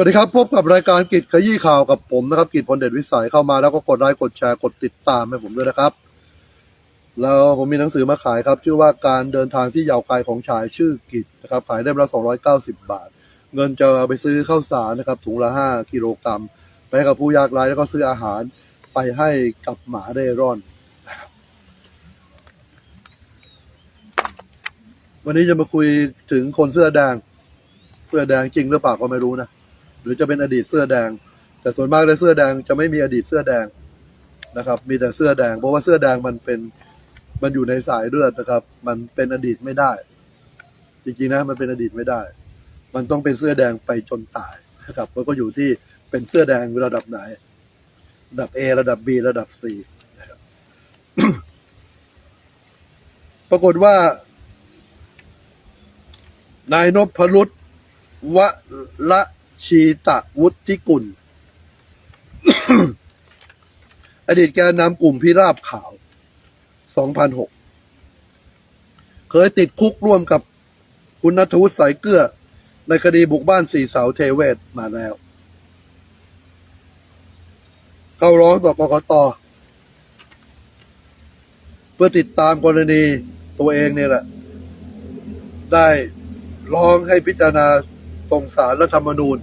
วัสดีครับพบกับรายการกิจขยี้ข่าวกับผมนะครับกิจพลเดชวิสัยเข้ามาแล้วก็กดไลค์กดแชร์กดติดตามให้ผมด้วยนะครับ แล้วผมมีหนังสือมาขายครับ ชื่อว่าการเดินทางที่ยาวไกลของชายชื่อกิจนะครับ ขายได้ละ290บาท เงินจะเอาไปซื้อข้าวสารนะครับถุงละ5กิโลกรัมไปกับผู้ยากไร้แล้วก็ซื้ออาหารไปให้กับหมาเร่ร่อน วันนี้จะมาคุยถึงคนเสื้อแดง เสื้อแดงจริงหรือเปล่าก็ไม่รู้นะ หรือจะเป็นอดีตเสื้อแดง แต่ส่วนมากเลยเสื้อแดงจะไม่มีอดีตเสื้อแดงนะครับ มีแต่เสื้อแดง เพราะว่าเสื้อแดงมันเป็นมันอยู่ในสายเลือดนะครับ มันเป็นอดีตไม่ได้ จริงๆนะมันเป็นอดีตไม่ได้ มันต้องเป็นเสื้อแดงไปจนตายนะครับมันก็อยู่ที่เป็นเสื้อแดงระดับไหน ระดับ A ระดับ B ระดับ C นะครับปรากฏว่า นายนพรุษวละ ชีตะวุฒิกุล อดีตแกนนำกลุ่มพิราบขาว 2006 เคยติดคุกร่วมกับคุณนัทวุฒิสายเกลือ ในคดีบุกบ้านสี่เสาเทเวศมาแล้ว เข้าร้องต่อกกตเพื่อติดตามกรณีตัวเองเนี่ยแหละ ได้ร้องให้พิจารณา ส่งสารรัฐธรรมนูญ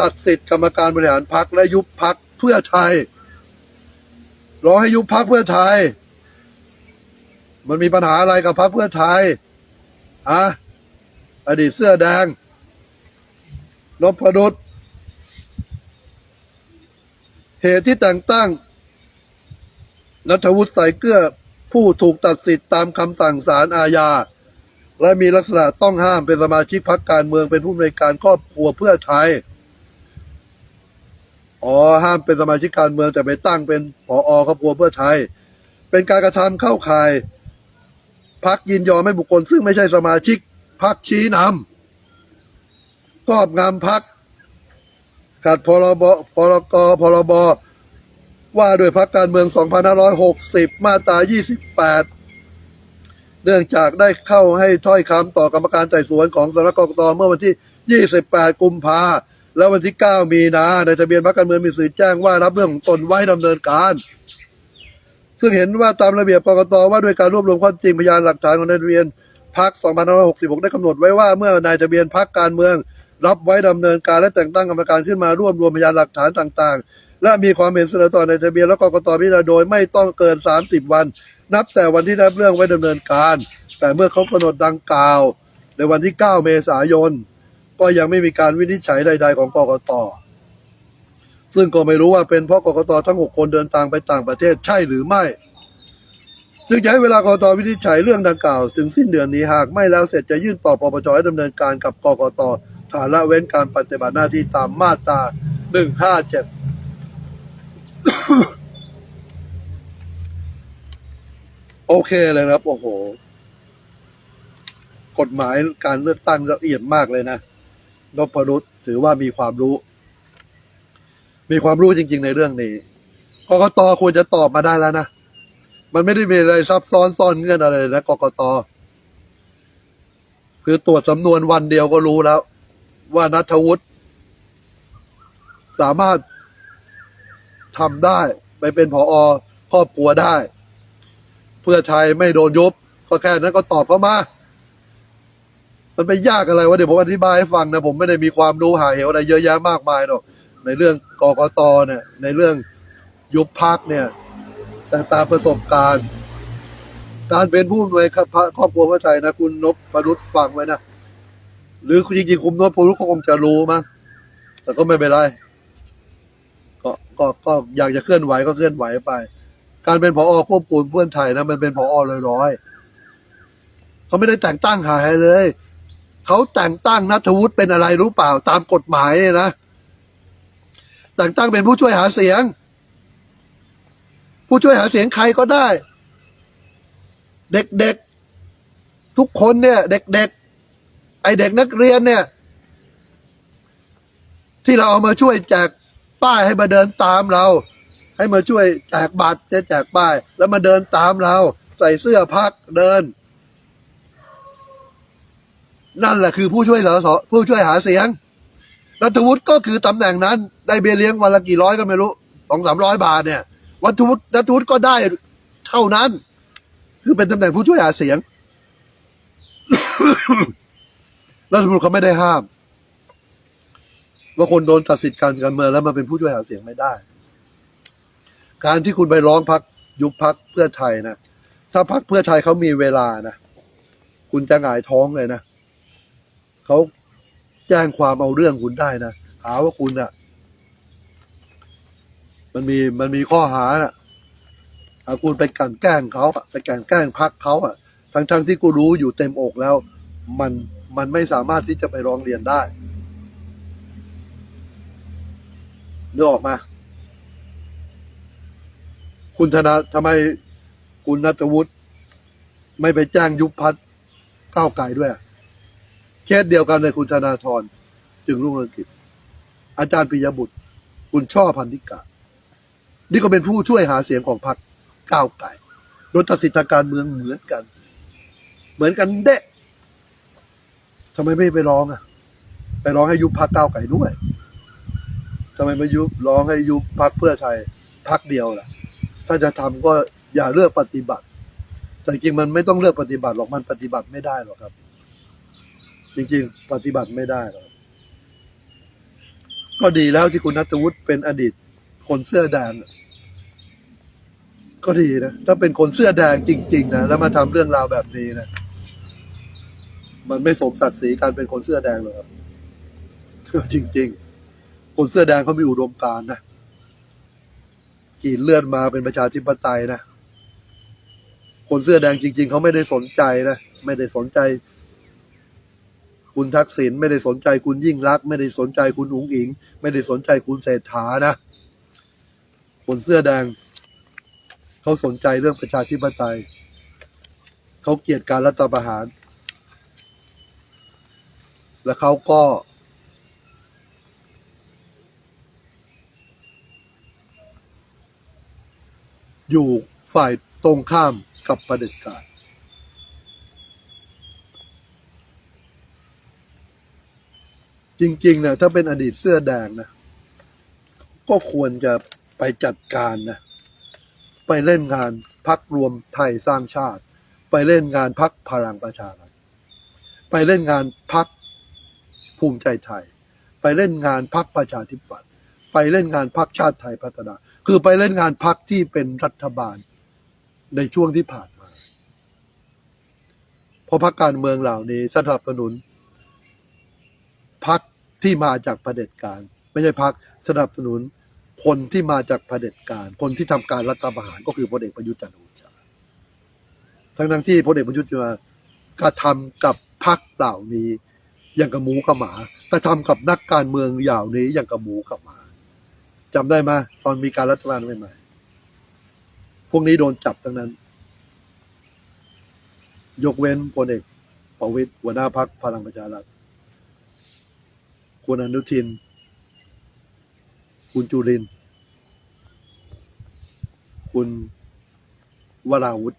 ตัดสิทธิกรรมการบริหารพักและยุบพักเพื่อไทยร้องให้ยุบพักเพื่อไทย มันมีปัญหาอะไรกับพักเพื่อไทยอะอดีตเสื้อแดงนพดุษเหตุที่แต่งตั้งนัทวุฒิใสายเกลือผู้ถูกตัดสิทธิ์ตามคำสั่งศาลอาญา และมีลักษณะต้องห้ามเป็นสมาชิกพรรคการเมืองเป็นผู้อำนวยการครอบครัวเพื่อไทยอ๋อห้ามเป็นสมาชิกการเมืองแต่ไปตั้งเป็นผอครอบครัวเพื่อไทย เป็นการกระทำเข้าข่ายพักยินยอมให้บุคคล ซึ่งไม่ใช่สมาชิกพักชี้นำครอบงำพักขัดพรบพรกพรบว่าด้วยพักการเมือง 2560 มาตรา 28 เนื่องจากได้เข้าให้ถ้อยคำต่อกรรมการไต่สวนของสำนักกรกตเมื่อวันที่ 28 กุมภาและวันที่ 9 มีนาในทะเบียนพรรคการเมืองมีสื่อแจ้งว่ารับเรื่องของตนไว้ดำเนินการ ซึ่งเห็นว่าตามระเบียบกรกตว่าด้วยการรวบรวมข้อจริงพยานหลักฐานของนายทะเบียนพรรค2566 ได้กำหนดไว้ว่าเมื่อนายทะเบียนพรรคการเมือง รับไว้ดำเนินการและแต่งตั้งกรรมการขึ้นมารวบรวมพยานหลักฐานต่าง ๆ และมีความเห็นเสนอต่อในทะเบียนและกกตพิจารณาโดยไม่ต้องเกิน 30 วัน นับแต่วันที่รับเรื่องไว้ดำเนินการ แต่เมื่อเขากำหนดดังกล่าว ในวันที่ 9 เมษายน ก็ยังไม่มีการวินิจฉัยใด ๆ ของกกต ซึ่งก็ไม่รู้ว่าเป็นเพราะกกตทั้ง 6 คนเดินทางไปต่างประเทศใช่หรือไม่ จึงจะให้เวลากกตวินิจฉัยเรื่องดังกล่าว ถึงสิ้นเดือนนี้หากไม่แล้วเสร็จจะยื่นต่อปปชให้ดำเนินการกับกกตฐานละเว้นการปฏิบัติหน้าที่ตามมาตรา157 โอเคเลยครับ โอ้โห กฎหมายการเลือกตั้งละเอียดมากเลยนะนพรุษถือว่ามีความรู้ มีความรู้จริง ๆ ในเรื่องนี้กกตควรจะตอบมาได้แล้วนะ มันไม่ได้มีอะไรซับซ้อนซ่อนเงื่อนอะไรนะกกตคือตรวจสำนวนวันเดียวก็รู้แล้ว ว่านัทวุฒิสามารถทำได้ ไปเป็นผอครอบครัวได้ พื่อไทยไม่โดนยุบก็แค่นั้นก็ตอบเข้ามา มันไปยากอะไรวะเดี๋ยวผมอธิบายให้ฟังนะผมไม่ได้มีความรู้หาเหวอะไรเยอะแยะมากมายหรอกในเรื่องกกตเนี่ย ในเรื่องยุบพักเนี่ย แต่ตามประสบการณ์ การเป็นผู้อำนวยการครอบครัวพื่อไทยนะคุณนพประดุษฟังไว้นะหรือจริงๆคุณนพประดุษก็คงจะรู้มั้งแต่ก็ไม่เป็นไรก็ก็ก็อยากจะเคลื่อนไหวก็เคลื่อนไหวไป การเป็นผอควบคุมเพื่อนไทยนะมันเป็นผอลอยร้อยๆเขาไม่ได้แต่งตั้งหายเลยเขาแต่งตั้งนัทวุฒิเป็นอะไรรู้เปล่า ตามกฎหมายเนี่ยนะแต่งตั้งเป็นผู้ช่วยหาเสียง ผู้ช่วยหาเสียงใครก็ได้ เด็กๆทุกคนเนี่ย เด็กๆไอเด็กนักเรียนเนี่ย ที่เราเอามาช่วยแจกป้ายให้มาเดินตามเรา ให้มาช่วยแจกบัตรจะแจกป้าย แล้วมาเดินตามเรา ใส่เสื้อพักเดิน นั่นแหละคือผู้ช่วยสสผู้ช่วยหาเสียงนัทวุฒิก็คือตำแหน่งนั้น ได้เบี้ยเลี้ยงวันละกี่ร้อยก็ไม่รู้สองสามร้อยบาทเนี่ยวัตวุฒินัทวุฒิก็ได้เท่านั้น คือเป็นตำแหน่งผู้ช่วยหาเสียงรัฐธรรมนูญเขาไม่ได้ห้าม ว่าคนโดนตัดสิทธิ์การการเมืองแล้วมาเป็นผู้ช่วยหาเสียงไม่ได้ การที่คุณไปร้องพักยุบพักเพื่อไทยนะถ้าพักเพื่อไทยเขามีเวลานะคุณจะหงายท้องเลยนะเขาแจ้งความเอาเรื่องคุณได้นะหาว่าคุณอะ่ะ มันมีมันมีข้อหาน่ะหาคุณไปกันแกล้งเขาไปกันแกล้งพักเขาอะทั้งทั้งที่กูรู้อยู่เต็มอกแล้ว มันมันไม่สามารถที่จะไปร้องเรียนได้นึกออกมา คุณธนาทำไมคุณนัทวุฒิไม่ไปแจ้งยุบพักก้าวไกลด้วยเคสเดียวกันเลยคุณธนาธรจึงรุ่งเรืองกิจ อาจารย์ปิยบุตร คุณช่อพันธิกา นี่ก็เป็นผู้ช่วยหาเสียงของพรรคก้าวไกลโดนตัดสิทธิทางการเมืองเหมือนกัน เหมือนกันเดะทำไมไม่ไปร้องอะ ไปร้องให้ยุบพรรคก้าวไกลด้วยทำไมไม่ยุบร้องให้ยุบพรรคเพื่อไทยพรรคเดียวล่ะ ถ้าจะทำก็อย่าเลือกปฏิบัติ แต่จริงมันไม่ต้องเลือกปฏิบัติหรอกมันปฏิบัติไม่ได้หรอกครับ จริงๆ ปฏิบัติไม่ได้หรอกก็ดีแล้วที่คุณนัทวุฒิเป็นอดีต คนเสื้อแดงก็ดีนะถ้าเป็นคนเสื้อแดงจริง ๆ นะแล้วมาทำเรื่องราวแบบนี้นะมันไม่สมศักดิ์ศรีการเป็นคนเสื้อแดงหรอกครับจริง ๆ คนเสื้อแดงเขามีอุดมการณ์นะ กรีดเลือดมาเป็นประชาธิปไตยนะ คนเสื้อแดงจริง ๆ เขาไม่ได้สนใจนะ ไม่ได้สนใจ คุณทักษิณไม่ได้สนใจคุณยิ่งรัก ไม่ได้สนใจคุณอุ๋งอิง ไม่ได้สนใจคุณเศรษฐานะ คนเสื้อแดง เขาสนใจเรื่องประชาธิปไตย เขาเกลียดการรัฐประหาร และเขาก็ อยู่ฝ่ายตรงข้ามกับประเผด็จการ จริงๆนี่ยถ้าเป็นอดีตเสื้อแดงนะ ก็ควรจะไปจัดการนะ ไปเล่นงานพักรวมไทยสร้างชาติ ไปเล่นงานพักพลังประชารัฐไปเล่นงานพักภูมิใจไทย ไปเล่นงานพักประชาธิปัตย์ ไปเล่นงานพักชาติไทยพัฒนา คือไปเล่นงานพักที่เป็นรัฐบาลในช่วงที่ผ่านมาเพราะพักการเมืองเหล่านี้สนับสนุนพักที่มาจากเผด็จการ ไม่ใช่พักสนับสนุนคนที่มาจากเผด็จการ คนที่ทำการรัฐประหารก็คือพลเอกประยุทธ์จันทร์โอชาทั้งทั้งที่พลเอกประยุทธ์จะกระทำกับพักเหล่านี้อย่างกับหมูกับหมากระทำกับนักการเมืองเหล่านี้อย่างกับหมูกับหมา จำได้ไหมตอนมีการรัฐประหารใหม่ๆพวกนี้โดนจับทั้งนั้น ยกเว้นพลเอกประวิตยหัวหน้าพักพลังประชารัฐคุณอนุทิน คุณจุริน คุณวราวุธ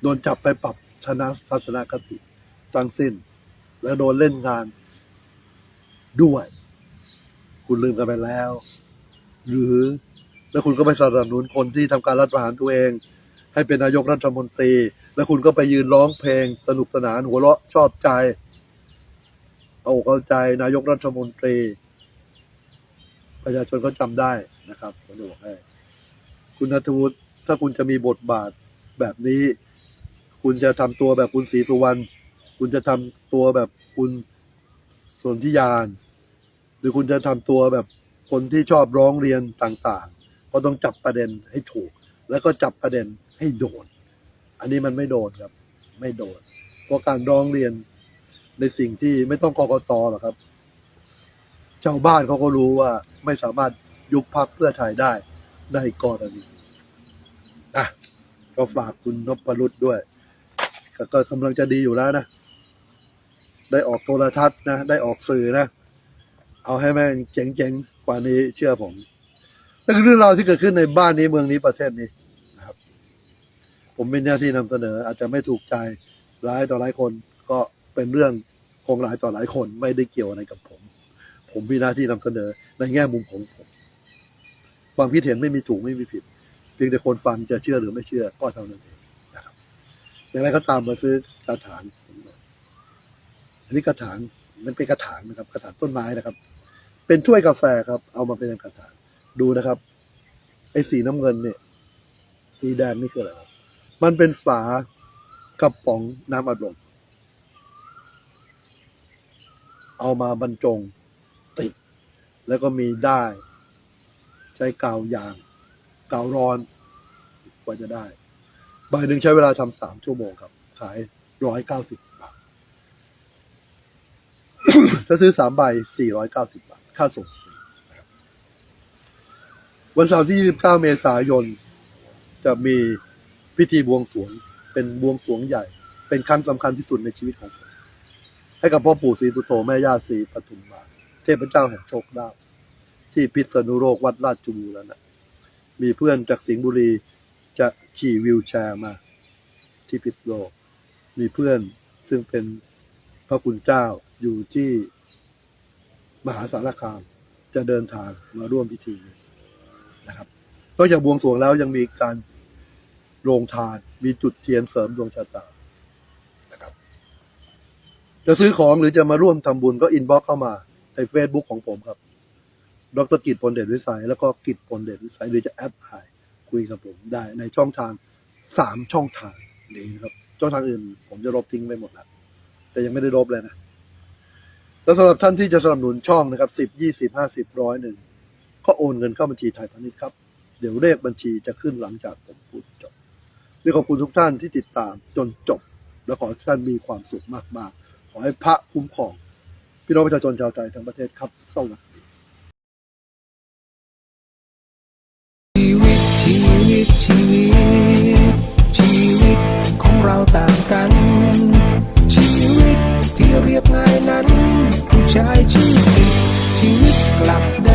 โดนจับไปปรับชนะทัศนคติทั้งสิ้น แล้วโดนเล่นงานด้วย คุณลืมกันไปแล้ว หรือแล้วคุณก็ไปสนับสนุนคนที่ทำการรัฐประหารตัวเอง ให้เป็นนายกรัฐมนตรี แล้วคุณก็ไปยืนร้องเพลงสนุกสนานหัวเราะชอบใจ เอาอกเอาใจนายกรัฐมนตรี ประชาชนก็จำได้นะครับผมจะบอกให้ คุณนัทวุฒิถ้าคุณจะมีบทบาทแบบนี้ คุณจะทำตัวแบบคุณศรีสุวรรณคุณจะทำตัวแบบคุณสนธิยาน หรือคุณจะทำตัวแบบคนที่ชอบร้องเรียนต่างๆ ก็ต้องจับประเด็นให้ถูก แล้วก็จับประเด็นให้โดน อันนี้มันไม่โดนครับ ไม่โดน เพราะการร้องเรียนในสิ่งที่ไม่ต้องกกตหรอกครับ ชาวบ้านเขาก็รู้ว่าไม่สามารถยุบพักเพื่อไทยได้ในกรณีนะก็ฝากคุณนพรุษด้วย ก็กำลังจะดีอยู่แล้วนะ ได้ออกโทรทัศน์นะ ได้ออกสื่อนะ เอาให้แม่งเจ๋งๆกว่านี้เชื่อผมนั่นคือเรื่องราวที่เกิดขึ้นในบ้านนี้เมืองนี้ประเทศนี้นะครับ ผมเป็นหน้าที่นำเสนอ อาจจะไม่ถูกใจหลายต่อหลายคน ก็เป็นเรื่องคงหลายต่อหลายคนไม่ได้เกี่ยวอะไรกับผม ผมมีหน้าที่นำเสนอในแง่มุมของผมความคิดเห็นไม่มีถูกไม่มีผิดเพียงแต่คนฟังจะเชื่อหรือไม่เชื่อก็เท่านั้นเองนะครับอย่างไรก็ตามมาซื้อกระถางผมหน่อยอันนี้กระถางมันเป็นกระถางนะครับ กระถางต้นไม้นะครับ เป็นถ้วยกาแฟครับ เอามาเป็นกระถางดูนะครับ ไอ้สีน้ำเงินเนี่ย สีแดงนี่คืออะไรครับ มันเป็นฝากระป๋องน้ำอัดลมเอามาบรรจงติด แล้วก็มีได้ ใช้กาวยางกาวร้อนกว่าจะได้ ใบหนึ่งใช้เวลาทำสามชั่วโมงครับ ขายร้อยเก้าสิบบาทถ้าซื้อสามใบสี่ร้อยเก้าสิบบาท ค่าส่งฟรีวันเสาร์ที่ 29 เมษายน จะมีพิธีบวงสรวง เป็นบวงสรวงใหญ่ เป็นครั้งสำคัญที่สุดในชีวิตของผมให้กับพ่อปู่ศรีสุโธแม่ย่าศรีปทุมมา เทพเจ้าแห่งโชคลาภที่พิษณุโลกวัดราชบูรณะมีเพื่อนจากสิงห์บุรีจะขี่วิวแชร์มา ที่พิษโลก มีเพื่อนซึ่งเป็นพระคุณเจ้าอยู่ที่ มหาสารคาม จะเดินทางมาร่วมพิธีนะครับนอกจากบวงสรวงแล้วยังมีการโรงทาน มีจุดเทียนเสริมดวงชะตานะครับ จะซื้อของหรือจะมาร่วมทำบุญก็อินบ็อกเข้ามาในเฟซบุ๊กของผมครับ ดรกิจพลเดชวิสัย แล้วก็กิจพลเดชวิสัยหรือจะแอดไลน์คุยกับผมได้ในช่องทางสามช่องทางนี้นะครับ ช่องทางอื่นผมจะลบทิ้งไปหมดแล้วแต่ยังไม่ได้ลบเลยนะ แล้วสำหรับท่านที่จะสนับสนุนช่องนะครับสิบยี่สิบห้าสิบร้อยหนึ่งก็โอนเงินเข้าบัญชีไทยพาณิชย์ครับ เดี๋ยวเลขบัญชีจะขึ้นหลังจากผมพูดจบนี่ขอบคุณทุกท่านที่ติดตามจนจบ และขอท่านมีความสุขมากๆ ขอให้พระคุ้มครอง พี่น้องประชาชนชาวไทยทั้งประเทศครับสวัสดี ใช้ชายชื่อติดชีวิตกลับ